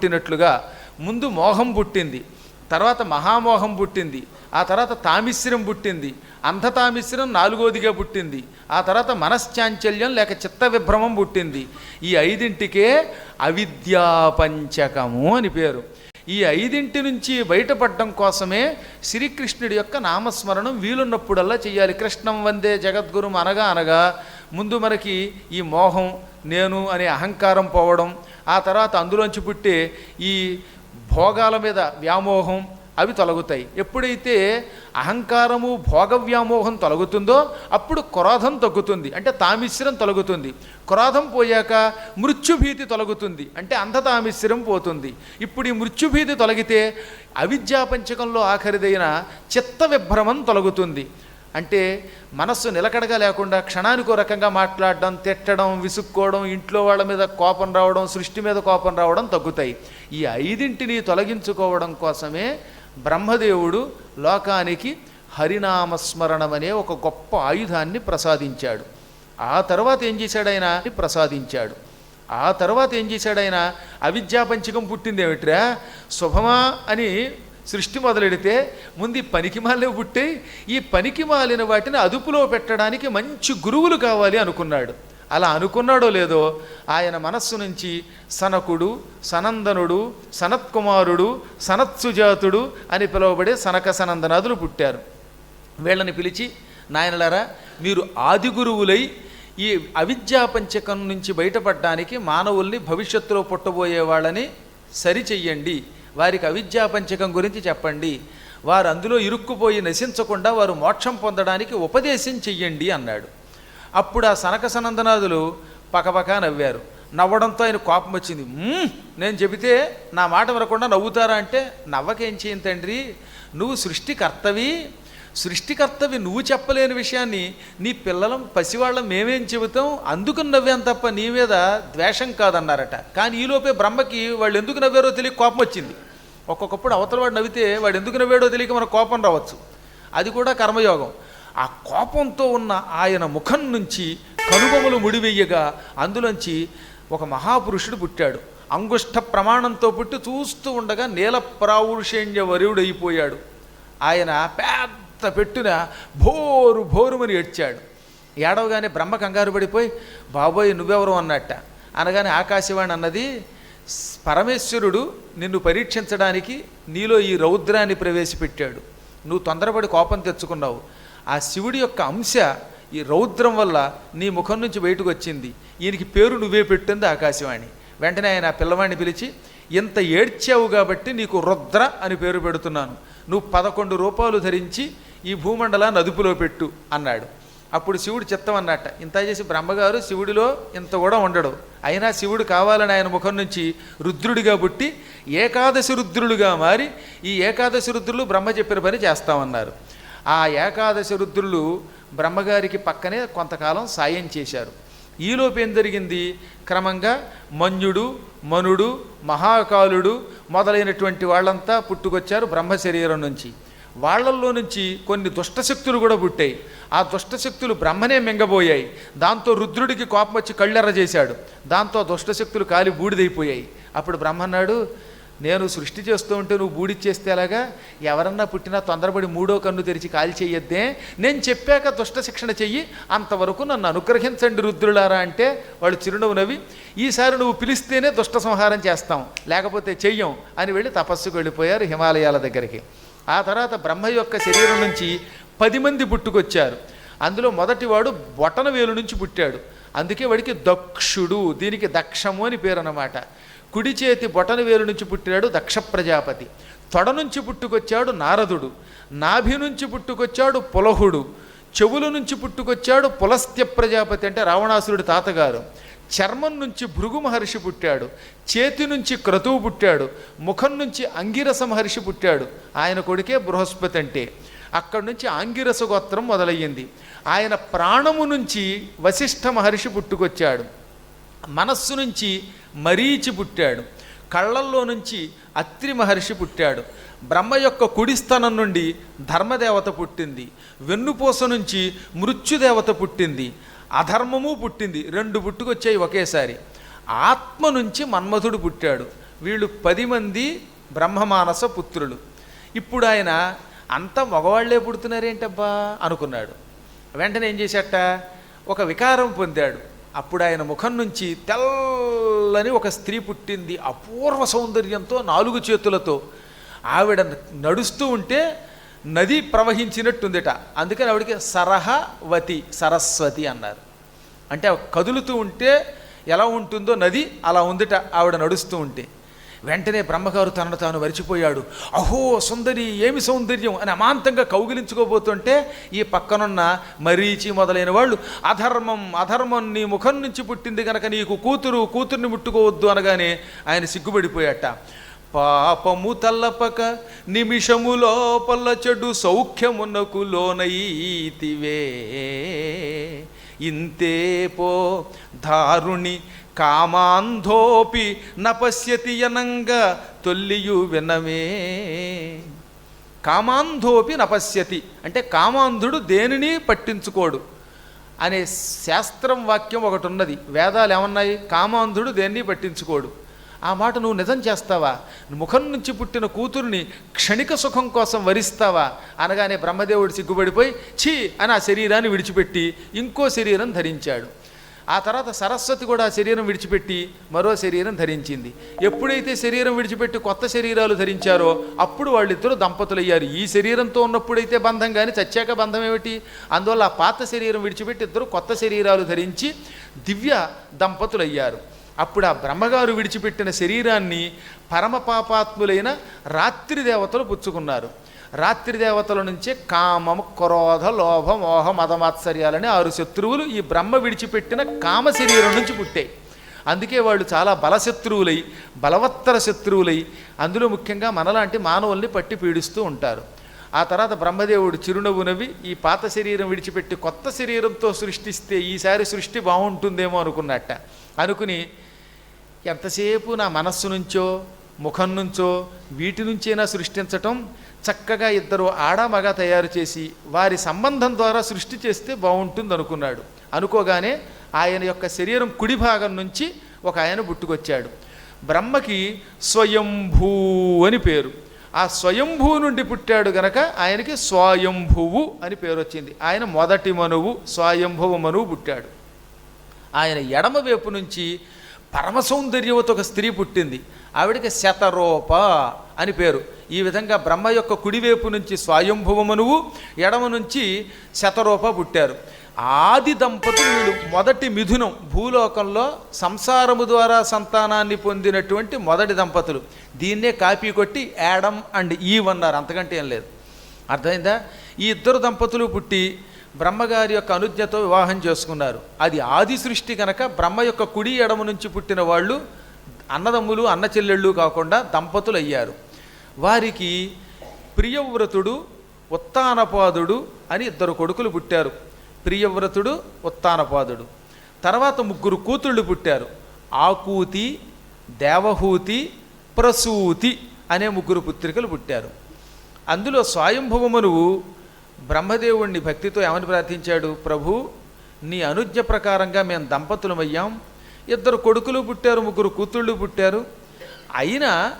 పుట్టినట్లుగా ముందు మోహం పుట్టింది తర్వాత మహామోహం పుట్టింది ఆ తర్వాత తామిశ్రం పుట్టింది అంధతామిశ్రం నాలుగోదిగా పుట్టింది ఆ తర్వాత మనశ్చాంచల్యం లేక చిత్త విభ్రమం పుట్టింది. ఈ ఐదింటికే అవిద్యాపంచకము అని పేరు. ఈ ఐదింటి నుంచి బయటపడడం కోసమే శ్రీకృష్ణుడి యొక్క నామస్మరణం వీలున్నప్పుడల్లా చేయాలి కృష్ణం వందే జగద్గురు అనగా అనగా ముందు మనకి ఈ మోహం నేను అనే అహంకారం పోవడం ఆ తర్వాత అందులోంచి పుట్టే ఈ భోగాల మీద వ్యామోహం అవి తొలగుతాయి. ఎప్పుడైతే అహంకారము భోగ వ్యామోహం తొలగుతుందో అప్పుడు క్రోధం తగ్గుతుంది. అంటే తామిశ్రం తొలగుతుంది. క్రోధం పోయాక మృత్యుభీతి తొలగుతుంది. అంటే అంధతామిశ్రం పోతుంది. ఇప్పుడు ఈ మృత్యుభీతి తొలగితే అవిద్యాపంచకంలో ఆఖరిదైన చిత్త విభ్రమం తొలగుతుంది. అంటే మనస్సు నిలకడగా లేకుండా క్షణానికి రకంగా మాట్లాడడం తిట్టడం విసుక్కోవడం ఇంట్లో వాళ్ళ మీద కోపం రావడం సృష్టి మీద కోపం రావడం తగ్గుతాయి. ఈ ఐదింటిని తొలగించుకోవడం కోసమే బ్రహ్మదేవుడు లోకానికి హరినామస్మరణమనే ఒక గొప్ప ఆయుధాన్ని ప్రసాదించాడు. ఆ తర్వాత ఏం చేశాడు ఆయన ప్రసాదించాడు. ఆ తర్వాత ఏం చేశాడు ఆయన అవిద్యాపంచకం పుట్టిందేమిట్రా? శుభమా అని సృష్టి మొదలెడితే ముందు ఈ పనికిమాలినవి ఈ పనికిమాలిన వాటిని అదుపులో పెట్టడానికి మంచి గురువులు కావాలి అనుకున్నాడు. అలా అనుకున్నాడో లేదో ఆయన మనస్సు నుంచి సనకుడు సనందనుడు సనత్కుమారుడు సనత్సుజాతుడు అని పిలువబడే సనక సనందనాథులు పుట్టారు. వీళ్ళని పిలిచి నాయనలారా మీరు ఆది గురువులై ఈ అవిద్యాపంచకం నుంచి బయటపడడానికి మానవుల్ని భవిష్యత్తులో పుట్టబోయే వాళ్ళని సరిచెయ్యండి. వారికి అవిద్యాపంచకం గురించి చెప్పండి. వారు అందులో ఇరుక్కుపోయి నశించకుండా వారు మోక్షం పొందడానికి ఉపదేశం చెయ్యండి అన్నాడు. అప్పుడు ఆ సనక సనందనాథులు పకపక నవ్వారు. నవ్వడంతో ఆయన కోపం వచ్చింది. నేను చెబితే నా మాట వినకుండా నవ్వుతారా అంటే నవ్వకేం చేయను తండ్రి? నువ్వు సృష్టికర్తవి. సృష్టికర్తవి నువ్వు చెప్పలేని విషయాన్ని నీ పిల్లలం పసివాళ్ళం మేమేం చెబుతాం? అందుకు నవ్వాం తప్ప నీ మీద ద్వేషం కాదన్నారట. కానీ ఈలోపే బ్రహ్మకి వాళ్ళు ఎందుకు నవ్వారో తెలియ కోపం వచ్చింది. ఒక్కొక్కప్పుడు అవతల వాడు నవ్వితే వాడు ఎందుకు నవ్వాడో తెలియక మనకు కోపం రావచ్చు. అది కూడా కర్మయోగం. ఆ కోపంతో ఉన్న ఆయన ముఖం నుంచి కనుబొమలు ముడివేయగా అందులోంచి ఒక మహాపురుషుడు పుట్టాడు. అంగుష్ట ప్రమాణంతో పుట్టి చూస్తూ ఉండగా నీల ప్రావుషేణ్య వరుడైపోయాడు ఆయన పెద్ద పెట్టున భోరు భోరుమని ఏడ్చాడు. ఏడవగానే బ్రహ్మ కంగారు పడిపోయి బాబోయ్ నువ్వెవరు? అన్నట్ట. అనగానే ఆకాశవాణి అన్నది పరమేశ్వరుడు నిన్ను పరీక్షించడానికి నీలో ఈ రౌద్రాన్ని ప్రవేశపెట్టాడు. నువ్వు తొందరపడి కోపం తెచ్చుకున్నావు. ఆ శివుడి యొక్క అంశ ఈ రౌద్రం వల్ల నీ ముఖం నుంచి బయటకు వచ్చింది ఈయనకి పేరు నువ్వే పెట్టింది ఆకాశవాణి. వెంటనే ఆయన ఆ పిల్లవాడిని పిలిచి ఇంత ఏడ్చావు కాబట్టి నీకు రుద్ర అని పేరు పెడుతున్నాను. నువ్వు పదకొండు రూపాయలు ధరించి ఈ భూమండలాన్ని అదుపులో పెట్టు అన్నాడు. అప్పుడు శివుడు చిత్తం అన్నట్ట ఇంత చేసి బ్రహ్మగారు శివుడిలో ఇంత కూడా ఉండడు. అయినా శివుడు కావాలని ఆయన ముఖం నుంచి రుద్రుడిగా పుట్టి ఏకాదశి రుద్రులుగా మారి ఈ ఏకాదశి రుద్రులు బ్రహ్మ చెప్పిన పని చేస్తామన్నారు. ఆ ఏకాదశి రుద్రులు బ్రహ్మగారికి పక్కనే కొంతకాలం సాయం చేశారు. ఈలోపు ఏం జరిగింది? క్రమంగా మన్యుడు మనుడు మహాకాలుడు మొదలైనటువంటి వాళ్ళంతా పుట్టుకొచ్చారు బ్రహ్మ శరీరం నుంచి. వాళ్ళల్లో నుంచి కొన్ని దుష్టశక్తులు కూడా పుట్టాయి. ఆ దుష్టశక్తులు బ్రహ్మనే మింగబోయాయి. దాంతో రుద్రుడికి కోపం వచ్చి కళ్ళెర్ర చేశాడు. దాంతో దుష్టశక్తులు కాలి బూడిదైపోయాయి. అప్పుడు బ్రహ్మ అన్నాడు నేను సృష్టి చేస్తూ ఉంటే నువ్వు బూడిచ్చేస్తే ఎలాగా? ఎవరన్నా పుట్టినా తొందరపడి మూడో కన్ను తెరిచి కాల్ చేయొద్దే. నేను చెప్పాక దుష్ట శిక్షణ చెయ్యి అంతవరకు నన్ను అనుగ్రహించండి రుద్రులారా అంటే వాళ్ళు చిరునవ్వు నవ్వి ఈసారి నువ్వు పిలిస్తేనే దుష్ట సంహారం చేస్తాం. లేకపోతే చెయ్యం అని వెళ్ళి తపస్సుకు వెళ్ళిపోయారు హిమాలయాల దగ్గరికి. ఆ తర్వాత బ్రహ్మ యొక్క శరీరం నుంచి పది మంది పుట్టుకొచ్చారు. అందులో మొదటివాడు బొటన వేలు నుంచి పుట్టాడు. అందుకే వాడికి దక్షుడు దీనికి దక్షము అని పేరు అన్నమాట కుడి చేతి బొటన వేలు నుంచి పుట్టాడు దక్ష ప్రజాపతి. తొడ నుంచి పుట్టుకొచ్చాడు నారదుడు. నాభి నుంచి పుట్టుకొచ్చాడు పులహుడు. చెవుల నుంచి పుట్టుకొచ్చాడు పులస్త్య ప్రజాపతి అంటే రావణాసురుడి తాతగారు. చర్మం నుంచి భృగు మహర్షి పుట్టాడు చేతి నుంచి క్రతువు పుట్టాడు ముఖం నుంచి అంగిరస మహర్షి పుట్టాడు. ఆయన కొడుకే బృహస్పతి అంటే. అక్కడి నుంచి ఆంగిరస గోత్రం మొదలయ్యింది. ఆయన ప్రాణము నుంచి వశిష్ఠ మహర్షి పుట్టుకొచ్చాడు. మనస్సు నుంచి మరీచి పుట్టాడు. కళ్ళల్లో నుంచి అత్రి మహర్షి పుట్టాడు. బ్రహ్మ యొక్క కుడిస్థనం నుండి ధర్మదేవత పుట్టింది. వెన్నుపూస నుంచి మృత్యుదేవత పుట్టింది. అధర్మము పుట్టింది. రెండు పుట్టుకొచ్చాయి ఒకేసారి. ఆత్మ నుంచి మన్మథుడు పుట్టాడు. వీళ్ళు పది మంది బ్రహ్మమానస పుత్రులు. ఇప్పుడు ఆయన అంత మగవాళ్ళే పుడుతున్నారేంటబ్బా? అనుకున్నాడు. వెంటనే ఏం చేశాట? ఒక వికారం పొందాడు. అప్పుడు ఆయన ముఖం నుంచి తెల్లని ఒక స్త్రీ పుట్టింది అపూర్వ సౌందర్యంతో నాలుగు చేతులతో. ఆవిడ నడుస్తూ ఉంటే నది ప్రవహించినట్టుందిట. అందుకని ఆవిడకి సరహవతి సరస్వతి అన్నారు. అంటే కదులుతూ ఉంటే ఎలా ఉంటుందో నది అలా ఉందిట ఆవిడ నడుస్తూ ఉంటే. వెంటనే బ్రహ్మగారు తనను తాను మరిచిపోయాడు. అహో సుందరి ఏమి సౌందర్యం అని అమాంతంగా కౌగిలించుకోబోతుంటే ఈ పక్కనున్న మరీచి మొదలైన వాళ్ళు అధర్మం అధర్మం నీ ముఖం నుంచి పుట్టింది కనుక నీకు కూతురు కూతుర్ని ముట్టుకోవద్దు అనగానే ఆయన సిగ్గుపడిపోయాట. పాపము తల్లపక నిమిషము లోపల చెడు సౌఖ్యమునకు లోనైతివే. ఇంతే పో దారుణి కామాంధోపి నపశ్యతి అనంగా తొల్లియు వినమే కామాంధోపి నపశ్యతి అంటే కామాంధుడు దేనిని పట్టించుకోడు అనే శాస్త్రం వాక్యం ఒకటి ఉన్నది. వేదాలు ఏమన్నాయి? కామాంధుడు దేన్ని పట్టించుకోడు? ఆ మాట నువ్వు నిజం చేస్తావా? ముఖం నుంచి పుట్టిన కూతుర్ని క్షణిక సుఖం కోసం వరిస్తావా? అనగానే బ్రహ్మదేవుడు సిగ్గుపడిపోయి ఛీ అని ఆ శరీరాన్ని విడిచిపెట్టి ఇంకో శరీరం ధరించాడు. ఆ తర్వాత సరస్వతి కూడా శరీరం విడిచిపెట్టి మరో శరీరం ధరించింది. ఎప్పుడైతే శరీరం విడిచిపెట్టి కొత్త శరీరాలు ధరించారో అప్పుడు వాళ్ళిద్దరూ దంపతులయ్యారు. ఈ శరీరంతో ఉన్నప్పుడైతే బంధం కానీ చచ్చాక బంధం ఏమిటి? అందువల్ల ఆ పాత శరీరం విడిచిపెట్టి ఇద్దరు కొత్త శరీరాలు ధరించి దివ్య దంపతులయ్యారు. అప్పుడు ఆ బ్రహ్మగారు విడిచిపెట్టిన శరీరాన్ని పరమ పాపాత్ములైన రాత్రి దేవతలు పుచ్చుకున్నారు. రాత్రి దేవతల నుంచే కామం క్రోధ లోభ మోహ మదమాత్సర్యాలని ఆరు శత్రువులు ఈ బ్రహ్మ విడిచిపెట్టిన కామ శరీరం నుంచి పుట్టాయి. అందుకే వాళ్ళు చాలా బలశత్రువులై బలవత్తర శత్రువులై అందులో ముఖ్యంగా మనలాంటి మానవుల్ని పట్టి పీడిస్తూ ఉంటారు. ఆ తర్వాత బ్రహ్మదేవుడు చిరునవ్వు నవ్వి ఈ పాత శరీరం విడిచిపెట్టి కొత్త శరీరంతో సృష్టిస్తే ఈసారి సృష్టి బాగుంటుందేమో అనుకున్నట్ట. అనుకుని ఎంతసేపు నా మనస్సు నుంచో ముఖం నుంచో వీటి నుంచైనా సృష్టించటం చక్కగా ఇద్దరు ఆడ మగ తయారు చేసి వారి సంబంధం ద్వారా సృష్టి చేస్తే బాగుంటుంది అనుకున్నాడు అనుకోగానే ఆయన యొక్క శరీరం కుడి భాగం నుంచి ఒక ఆయన పుట్టుకొచ్చాడు. బ్రహ్మకి స్వయంభూ అని పేరు. ఆ స్వయంభూ నుండి పుట్టాడు గనక ఆయనకి స్వయంభువు అని పేరు వచ్చింది. ఆయన మొదటి మనువు స్వయంభువ మనువు పుట్టాడు. ఆయన ఎడమ వైపు నుంచి పరమ సౌందర్యవతి ఒక స్త్రీ పుట్టింది. ఆవిడకి శతరూప అని పేరు. ఈ విధంగా బ్రహ్మ యొక్క కుడివైపు నుంచి స్వయంభువమనువు ఎడమ నుంచి శతరూప పుట్టారు. ఆది దంపతులు వీళ్ళు మొదటి మిథునం భూలోకంలో సంసారము ద్వారా సంతానాన్ని పొందినటువంటి మొదటి దంపతులు. దీన్నే కాపీ కొట్టి యాడమ్ అండ్ ఈవ్ అన్నారు అంతకంటే ఏం లేదు. అర్థమైందా? ఈ ఇద్దరు దంపతులు పుట్టి బ్రహ్మగారి యొక్క అనుజ్ఞతో వివాహం చేసుకున్నారు. అది ఆది సృష్టి కనుక బ్రహ్మ యొక్క కుడి ఎడమ నుంచి పుట్టిన వాళ్ళు అన్నదమ్ములు అన్న చెల్లెళ్ళు కాకుండా దంపతులు అయ్యారు వారికి ప్రియవ్రతుడు ఉత్తానపాదుడు అని ఇద్దరు కొడుకులు పుట్టారు. ప్రియవ్రతుడు ఉత్తానపాదుడు. తర్వాత ముగ్గురు కూతుళ్ళు పుట్టారు. ఆకూతి దేవహూతి ప్రసూతి అనే ముగ్గురు పుత్రికలు పుట్టారు. అందులో స్వయంభవమనువు బ్రహ్మదేవుణ్ణి భక్తితో ఏమని ప్రార్థించాడు? ప్రభు నీ అనుజ్ఞ ప్రకారంగా మేము దంపతులమయ్యాం ఇద్దరు కొడుకులు పుట్టారు ముగ్గురు కూతుళ్ళు పుట్టారు. అయినా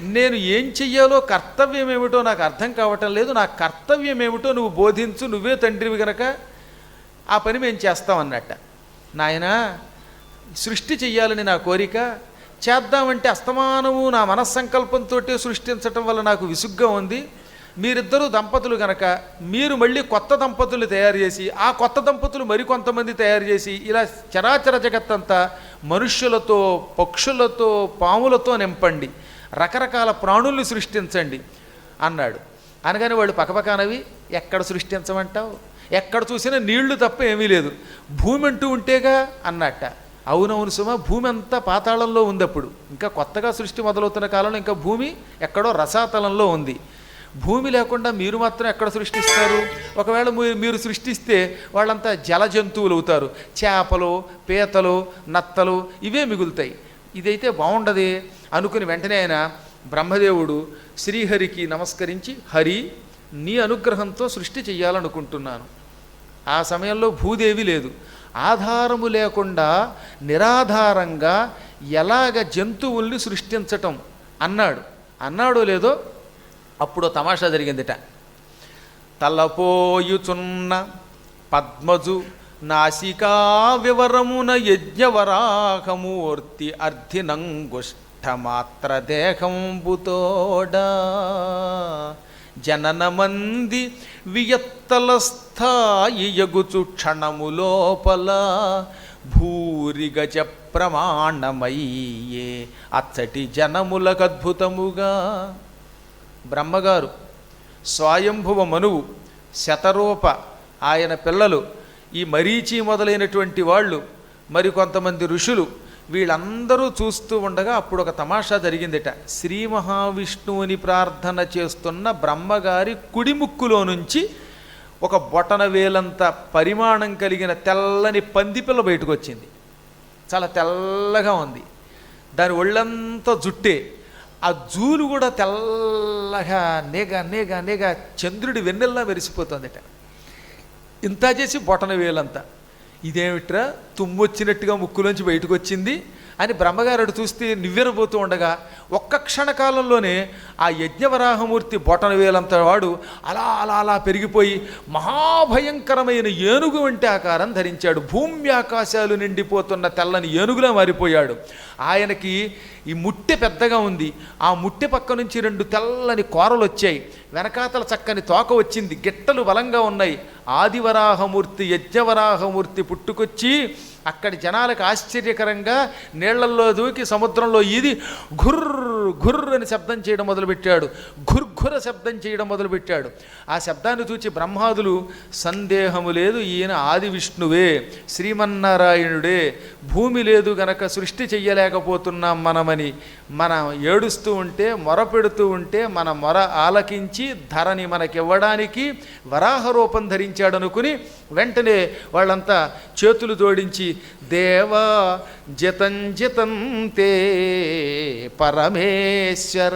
నేను ఏం చెయ్యాలో కర్తవ్యం ఏమిటో నాకు అర్థం కావటం లేదు. నా కర్తవ్యం ఏమిటో నువ్వు బోధించు నువ్వే తండ్రివి గనక ఆ పని మేము చేస్తామన్నట్ట నాయనా సృష్టి చెయ్యాలని నా కోరిక. చేద్దామంటే అస్తమానము నా మనస్సంకల్పంతో సృష్టించటం వల్ల నాకు విసుగ్గా ఉంది. మీరిద్దరూ దంపతులు గనక మీరు మళ్ళీ కొత్త దంపతులు తయారు చేసి ఆ కొత్త దంపతులు మరికొంతమంది తయారు చేసి ఇలా చరాచర జగత్తంతా మనుష్యులతో పక్షులతో పాములతో నింపండి. రకరకాల ప్రాణుల్ని సృష్టించండి అన్నాడు. అనగానే వాళ్ళు పక్కపక్కనవి ఎక్కడ సృష్టించమంటావు? ఎక్కడ చూసినా నీళ్ళు తప్ప ఏమీ లేదు. భూమి అంటూ ఉంటేగా అన్నట్ట. అవునవును సుమ భూమి అంతా పాతాళంలో ఉంది అప్పుడు ఇంకా కొత్తగా సృష్టి మొదలవుతున్న కాలంలో ఇంకా భూమి ఎక్కడో రసాతలంలో ఉంది. భూమి లేకుండా మీరు మాత్రం ఎక్కడ సృష్టిస్తారు? ఒకవేళ మీ- మీరు సృష్టిస్తే వాళ్ళంతా జల జంతువులు అవుతారు. చేపలు పీతలు నత్తలు ఇవే మిగులుతాయి. ఇదైతే బాగుండదు అనుకుని వెంటనే ఆయన బ్రహ్మదేవుడు శ్రీహరికి నమస్కరించి హరి నీ అనుగ్రహంతో సృష్టి చెయ్యాలనుకుంటున్నాను. ఆ సమయంలో భూదేవి లేదు. ఆధారము లేకుండా నిరాధారంగా ఎలాగ జంతువుల్ని సృష్టించటం? అన్నాడు. అన్నాడో లేదో అప్పుడు తమాషా జరిగిందిట. తలపోయుచున్న పద్మజు నాసికా వివరమున యజ్ఞవరాహమూర్తి అర్ధినంగుష్టమాత్ర దేహంబుతోడ. జననమంది వియత్తల స్థాయి యగుచు క్షణము లోపల భూరిగజ ప్రమాణమయ్యే అచ్చటి జనములకద్భుతముగా బ్రహ్మగారు స్వయంభువ మనువు శతరూప ఆయన పిల్లలు ఈ మరీచి మొదలైనటువంటి వాళ్ళు మరి కొంతమంది ఋషులు వీళ్ళందరూ చూస్తూ ఉండగా అప్పుడు ఒక తమాషా జరిగిందిట. శ్రీ మహావిష్ణువుని ప్రార్థన చేస్తున్న బ్రహ్మగారి కుడిముక్కులో నుంచి ఒక బొటన వేలంత పరిమాణం కలిగిన తెల్లని పందిపిల్ల బయటకు వచ్చింది చాలా తెల్లగా ఉంది. దాని ఒళ్ళంతా జుట్టే ఆ జూలు కూడా తెల్ల తెల్లగా నేగ నేగ నేగ చంద్రుడి వెన్నెల్లా మెరిసిపోతుందట. ఇంత చేసి బొటన వేలంతా. ఇదేమిట్రా? తుమ్మొచ్చినట్టుగా ముక్కులోంచి బయటకు వచ్చింది అని బ్రహ్మగారు అటు చూస్తే నివ్వెరబోతూ ఉండగా ఒక్క క్షణకాలంలోనే ఆ యజ్ఞవరాహమూర్తి బొటన వేలంత వాడు అలా అలా అలా పెరిగిపోయి మహాభయంకరమైన ఏనుగు వంటి ఆకారం ధరించాడు. భూమి ఆకాశాలు నిండిపోతున్న తెల్లని ఏనుగులా మారిపోయాడు. ఆయనకి ఈ ముట్టె పెద్దగా ఉంది. ఆ ముట్టె పక్క నుంచి రెండు తెల్లని కోరలు వచ్చాయి వెనకాతల చక్కని తోక వచ్చింది. గిట్టలు బలంగా ఉన్నాయి. ఆదివరాహమూర్తి యజ్ఞవరాహమూర్తి పుట్టుకొచ్చి అక్కడి జనాలకు ఆశ్చర్యకరంగా నీళ్ళల్లో దూకి సముద్రంలో ఇది ఘుర్ ఘుర్ అని శబ్దం చేయడం మొదలుపెట్టాడు. ఘుర్ఘుర శబ్దం చేయడం మొదలుపెట్టాడు. ఆ శబ్దాన్ని చూచి బ్రహ్మాదులు సందేహము లేదు ఈయన ఆది విష్ణువే శ్రీమన్నారాయణుడే భూమి లేదు గనక సృష్టి చెయ్యలేకపోతున్నాం మనమని. మనం ఏడుస్తూ ఉంటే మొరపెడుతూ ఉంటే మన మొర ఆలకించి ధరని మనకివ్వడానికి వరాహ రూపం ధరించాడనుకుని వెంటనే వాళ్ళంతా చేతులు జోడించి देव जितंजितं ते परमेश्वर।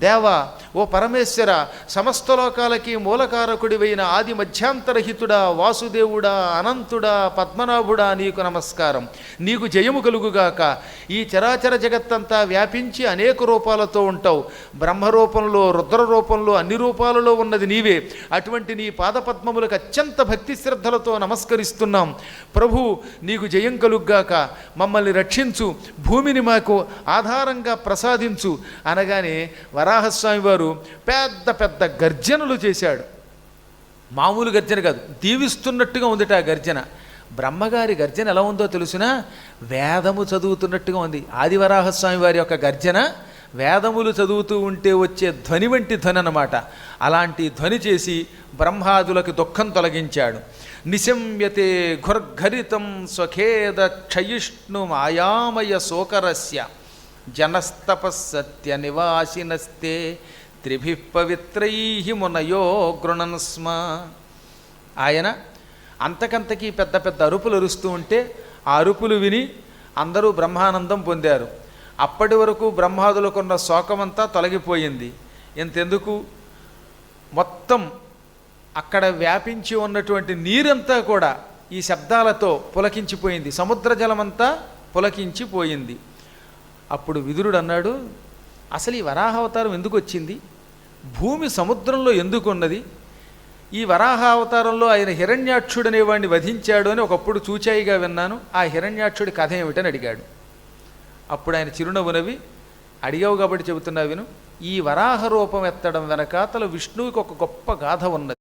देवा ఓ పరమేశ్వర సమస్త లోకాలకి మూలకారకుడివైన ఆది మధ్యాంతరహితుడా వాసుదేవుడా అనంతుడా పద్మనాభుడా నీకు నమస్కారం. నీకు జయము కలుగుగాక. ఈ చరాచర జగత్తంతా వ్యాపించి అనేక రూపాలతో ఉంటావు. బ్రహ్మరూపంలో రుద్ర రూపంలో అన్ని రూపాలలో ఉన్నది నీవే. అటువంటి నీ పాదపద్మములకు అత్యంత భక్తి శ్రద్ధలతో నమస్కరిస్తున్నాం. ప్రభు నీకు జయం కలుగ్గాక. మమ్మల్ని రక్షించు. భూమిని మాకు ఆధారంగా ప్రసాదించు. అనగానే వరాహస్వామి వారు పెద్ద పెద్ద గర్జనలు చేశాడు. మామూలు గర్జన కాదు దీవిస్తున్నట్టుగా ఉందిట ఆ గర్జన. బ్రహ్మగారి గర్జన ఎలా ఉందో తెలుసునా? వేదము చదువుతున్నట్టుగా ఉంది. ఆదివరాహస్వామి వారి యొక్క గర్జన వేదములు చదువుతూ ఉంటే వచ్చే ధ్వని వంటి ధ్వని అనమాట అలాంటి ధ్వని చేసి బ్రహ్మాదులకు దుఃఖం తొలగించాడు. నిశమ్యతే ఘుర్ఘరితం స్వఖేద క్షయిష్ణు మాయామయ శోకరస్య జనస్తపస్సత్య నివాసినస్తే త్రిభి పవిత్రై మునయో గృణన్ స్మ. ఆయన అంతకంతకీ పెద్ద పెద్ద అరుపులు అరుస్తూ ఉంటే ఆ అరుపులు విని అందరూ బ్రహ్మానందం పొందారు. అప్పటి వరకు బ్రహ్మాదులకున్న శోకమంతా తొలగిపోయింది. ఇంతెందుకు? మొత్తం అక్కడ వ్యాపించి ఉన్నటువంటి నీరంతా కూడా ఈ శబ్దాలతో పులకించిపోయింది. సముద్ర జలమంతా పులకించిపోయింది. అప్పుడు విదురుడు అన్నాడు అసలు ఈ వరాహ అవతారం ఎందుకు వచ్చింది భూమి సముద్రంలో ఎందుకున్నది? ఈ వరాహ అవతారంలో ఆయన హిరణ్యాక్షుడు అనేవాడిని వధించాడు అని ఒకప్పుడు చూచాయిగా విన్నాను. ఆ హిరణ్యాక్షుడి కథ ఏమిటని అడిగాడు. అప్పుడు ఆయన చిరునవ్వు నవ్వి అడిగావు కాబట్టి చెబుతున్నా విను. ఈ వరాహ రూపం ఎత్తడం వెనకాతల విష్ణువుకి ఒక గొప్ప గాథ ఉన్నది.